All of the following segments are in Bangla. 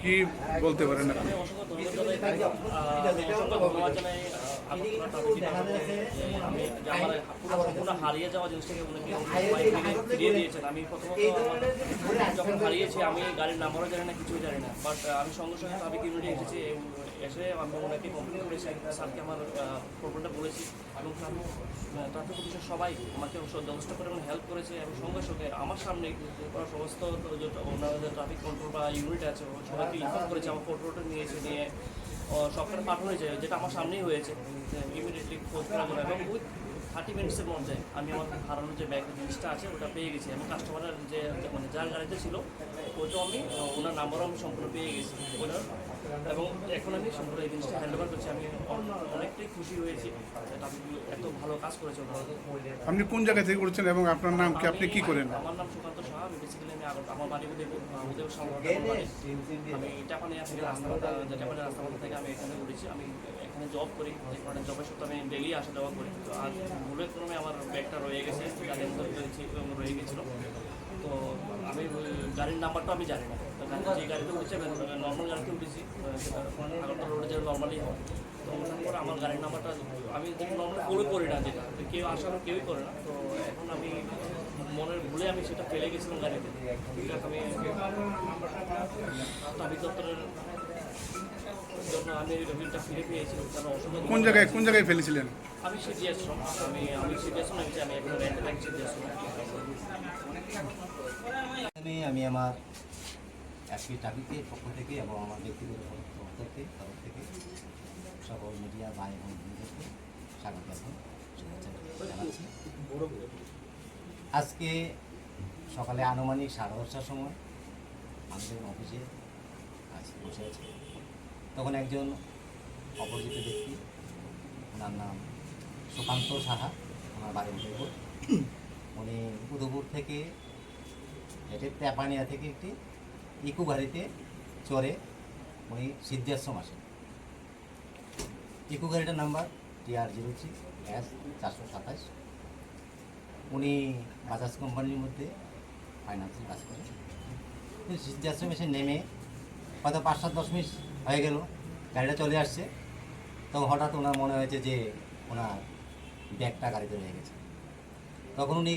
কি বলতে পারেন আপনি? হারিয়ে যাওয়া জিনিসটাকে উনি উনি ফিরিয়ে- আমি প্রথমত যখন হারিয়েছি আমি গাড়ির নাম্বারও জানি না কিছুই জানি না বাট আমি সঙ্গে সঙ্গে ট্রাফিক ইউনিটে এসেছি এসে আমি ওনাকে কমপ্লেন আমার প্রবলেমটা বলেছি এবং ট্রাফিক সবাই আমাকে করে এবং হেল্প করেছে এবং সঙ্গে সঙ্গে আমার সামনে ওরা সমস্ত ওনাদের ট্রাফিক কন্ট্রোল বা ইউনিট আছে সবাইকে ইনফর্ম করেছে আমার ফটোটা নিয়েছে নিয়ে সবটা পাঠানো হয়েছে যেটা আমার সামনেই হয়েছে ইমিডিয়েটলি খোঁজ করা জন্য এবং উইথ থার্টি মিনিটসের মধ্যে আমি আমার হারানোর যে ব্যাগ জিনিসটা আছে, ওটা পেয়ে গেছি। এবং কাস্টমারের যে, যে- মানে যার গাড়িতে ছিল ওটা আমি ওনার নাম্বারও আমি সম্পূর্ণ পেয়ে গেছি। ওনার এবং এখন আমি সম্পূর্ণ এই জিনিসটা হ্যান্ড ওভার করছি আমি অনেকটাই খুশি হয়েছি এত ভালো কাজ করেছে আপনি কোন জায়গা থেকে করছেন এবং আপনার নাম কি? আপনি কি করেন? আমার নাম সুকান্ত সাহা। আমি বেসিক্যালি আমি আমার বাড়ি উদয়পুর উদয়পুর সামনে আমি টাপানিয়া থেকে টাপানিয়া রাস্তামাথা থেকে আমি এখানে উঠেছি। আমি এখানে জব করি মানে জবের সাথে আমি ডেলি আসা যাওয়া করি। তো আজ ভুলে ক্রমে আমার ব্যাগটা রয়ে গেছে গাড়ির রয়ে গেছিল। তো আমি গাড়ির নাম্বারটা আমি জানি না। তো যে গাড়িতে উঠেছি আমি নর্মাল গাড়িতে উঠেছি আগরতলা রোডে যেটা নর্মালি হয়। তো ওঠার আমার গাড়ির নাম্বারটা আমি নর্মালি ফলো করি না যেটা, তো কেউ আসারও কেউই করে না। তো এখন আমি মনের ভুলে আমি সেটা ফেলে গেছিলাম গাড়িতে। আমি ট্রাফিক দপ্তরের জন্য আমি রবিনটা ফিরে পেয়েছি কোন জায়গায় কোন জায়গায় ফেলেছিলেন? আমি আমি আমি আমি এখন রেন্টে থাকি সিডিএস আমি আমি আমার এসপি ট্রাফিকের পক্ষ থেকে এবং আমার ব্যক্তিগত পক্ষ থেকে তরফ থেকে সকল মিডিয়া ভাই এবং স্বাগত জানাচ্ছি। আজকে সকালে আনুমানিক সাড়ে দশটার সময় আমাদের অফিসে আজকে বসে আছে তখন একজন অপরিচিত ব্যক্তি, ওনার নাম সুকান্ত সাহা ওনার বাড়ির উদয়পুর উনি উদয়পুর থেকে এটা তেপানিয়া থেকে একটি ইকো গাড়িতে চড়ে উনি সিদ্ধাশ্রম আসেন ইকো গাড়িটার number TR zero three S চারশো সাতাশ। উনি বাজাজ কোম্পানির মধ্যে ফাইন্যান্সের কাজ করেন। সিদ্ধাশ্রম এসে নেমে হয়তো পাঁচ সাত দশ মিনিট হয়ে গেল, গাড়িটা চলে আসছে। তখন হঠাৎ ওনার মনে হয়েছে যে ওনার ব্যাগটা গাড়িতে রয়ে গেছে। তখন উনি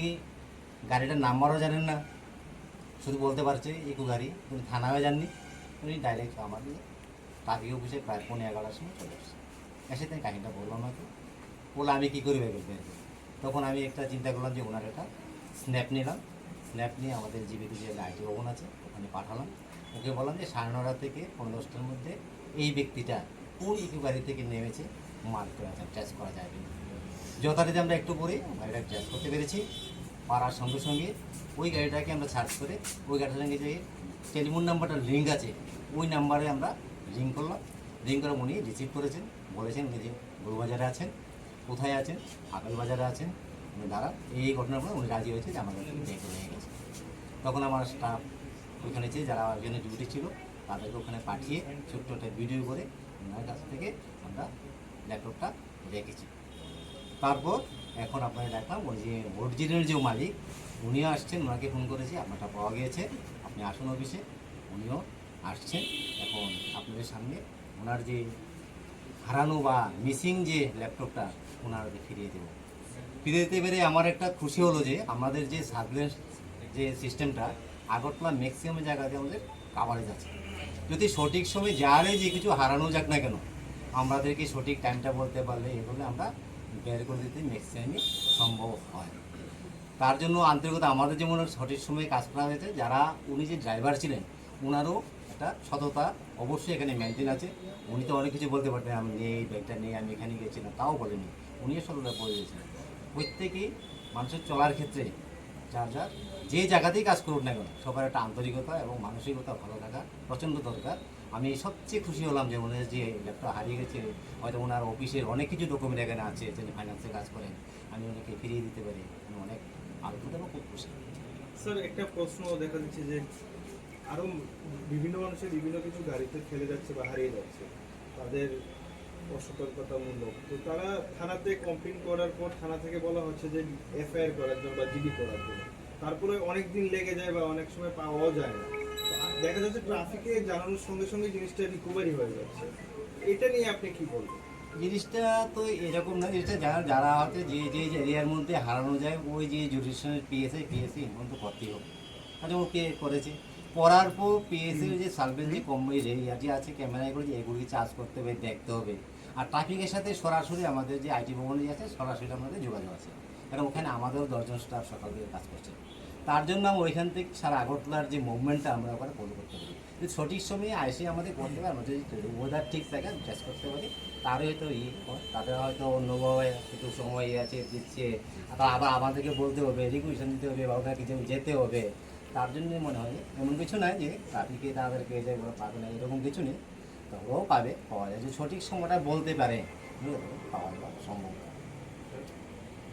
গাড়িটার নাম্বারও জানেন না, শুধু বলতে পারছে ইকো গাড়ি, উনি থানাও যাননি। উনি ডাইরেক্ট আমাদের ট্রাফিক অফিসে প্রায় পনেরো এগারোটার সময় চলে আসছে। এসে তাই কাহিনিটা বললাম আমাকে বলে আমি কী করি বের বের তখন আমি একটা চিন্তা করলাম যে ওনার একটা স্ন্যাপ নিলাম। স্ন্যাপ নিয়ে আমাদের জীবিত যে আইটি ভবন আছে, ওখানে পাঠালাম। ওকে বললাম যে সাড়ে নটা থেকে পনেরো দশটার মধ্যে এই ব্যক্তিটা কোন ইকো গাড়ি থেকে নেমেছে মার্ক করে ট্রেস করা কিনা যথারীতি আমরা একটু পরে গাড়িটা ট্রেস করতে পেরেছি। পারার সঙ্গে সঙ্গে ওই গাড়িটাকে আমরা সার্চ করে, ওই গাড়িটার সঙ্গে যে টেলিফোন নাম্বারটা লিঙ্ক আছে, ওই নাম্বারে আমরা রিং করলাম। রিং করে উনি রিসিভ করেছেন, বলেছেন যে গরুবাজারে আছেন, কোথায় আছেন আপেল বাজারে আছেন, উনি দাঁড়া এই ঘটনার পরে উনি রাজি হয়েছে যে আমাদের নিয়ে গেছে। তখন আমার স্টাফ ওইখানে যে যারা ওইখানে ডিউটি ছিল, তাদেরকে ওখানে পাঠিয়ে ছোট্ট একটা ভিডিও করে ওনার কাছ থেকে আমরা ল্যাপটপটা রেখেছি। তারপর এখন আপনারা দেখলাম ওই যে অরিজিনাল যে মালিক, উনিও আসছেন, ওনাকে ফোন করেছি, আপনারটা পাওয়া গিয়েছে, আপনি আসুন অফিসে উনিও আসছেন। এখন আপনাদের সামনে ওনার যে হারানো বা মিসিং যে ল্যাপটপটা ওনারকে ফিরিয়ে দেবো। ফিরিয়ে দিতে পেরে আমার একটা খুশি হলো যে, আমাদের যে সার্ভিলেন্স যে সিস্টেমটা আগরতলা ম্যাক্সিমাম জায়গাতে আমাদের কাভারেজ আছে। যদি সঠিক সময় যারে যে কিছু হারানো যাক না কেন, আমাদেরকে সঠিক টাইমটা বলতে পারলে এগুলো আমরা বের করে দিতে ম্যাক্সিমামই সম্ভব হয়। তার জন্য আন্তরিকতা, আমাদের যেমন সঠিক সময়ে কাজ করা হয়েছে, যারা উনি যে ড্রাইভার ছিলেন ওনারও একটা সততা অবশ্যই এখানে মেনটেন আছে। উনি তো অনেক কিছু বলতে পারতেন, আমি নেই ব্যাগটা নেই, আমি এখানে গিয়েছিলাম। তাও বলেনি উনিও সততা করে দিয়েছিলেন প্রত্যেকেই মানুষের চলার ক্ষেত্রে যার যার যে জায়গাতেই কাজ করুন না কেন, সবার একটা আন্তরিকতা এবং মানসিকতা ভালো থাকা প্রচণ্ড দরকার। আমি সবচেয়ে খুশি হলাম যে ওনার যে ল্যাপটপ হারিয়ে গেছে, হয়তো ওনার অফিসের অনেক কিছু ডকুমেন্ট এখানে আছে, যিনি ফাইন্যান্সে কাজ করেন, আমি ওনাকে ফিরিয়ে দিতে পারি। আমি অনেক আলোচিত এবং খুব খুশি। স্যার, একটা প্রশ্ন দেখা যাচ্ছে যে আরও বিভিন্ন মানুষের বিভিন্ন কিছু গাড়িতে ফেলে যাচ্ছে বা হারিয়ে যাচ্ছে। তাদের অসতর্কতামূলক। তো তারা থানাতে কমপ্লেন করার পর থানা থেকে বলা হচ্ছে যে এফআইআর করার জন্য বা জিডি করার জন্য। তারপরে অনেক দিন লেগে যায় বা অনেক সময় পাওয়াও যায় না। দেখা যাচ্ছে ট্রাফিকে জানানোর সঙ্গে সঙ্গে জিনিসটা রিকভারি হয়ে যাচ্ছে। এটা নিয়ে আপনি কি বলবেন? জিনিসটা তো এরকম না, জিনিসটা যারা যারা হয়তো যে যে এরিয়ার মধ্যে হারানো যায়, ওই যে জুডিশনের পিএসআই পিএসসি এর তো করতেই হবে। আচ্ছা ও কে করেছে? করার পর পিএসসি যে সার্ভেল যে কম রেডিয়াটি আছে ক্যামেরা এগুলো যে এগুলি চার্জ করতে হবে, দেখতে হবে। আর ট্রাফিকের সাথে সরাসরি আমাদের যে আইটি ভবনে আছে, সরাসরি আমাদের যোগাযোগ আছে। কারণ ওখানে আমাদেরও দশজন স্টাফ সকাল থেকে কাজ করছে। তার জন্য আমরা ওইখান থেকে সারা আগরতলার যে মুভমেন্টটা আমরা ওখানে ফলো করতে পারি। সঠিক সময়ে আইসে আমাদের করতে পারি আমরা যদি ওয়েদার ঠিক থাকে ড্রেস করতে পারি তার হয়তো ই হয়, তাদের হয়তো অন্যভাবে একটু সময় ইয়ে আছে দিচ্ছে। আবার আবার আমাদেরকে বলতে হবে রিকুয়েশন দিতে হবে বা ওখানে কিছু যেতে হবে। তার জন্যই মনে হয় এমন কিছু নয় যে ট্রাফিকে তাদেরকে যে ওরা পাবে না এরকম কিছু নেই। তো ওরাও পাবে পাওয়া যায়। যে সঠিক সময়টা বলতে পারে? পাওয়া যাওয়া সম্ভব।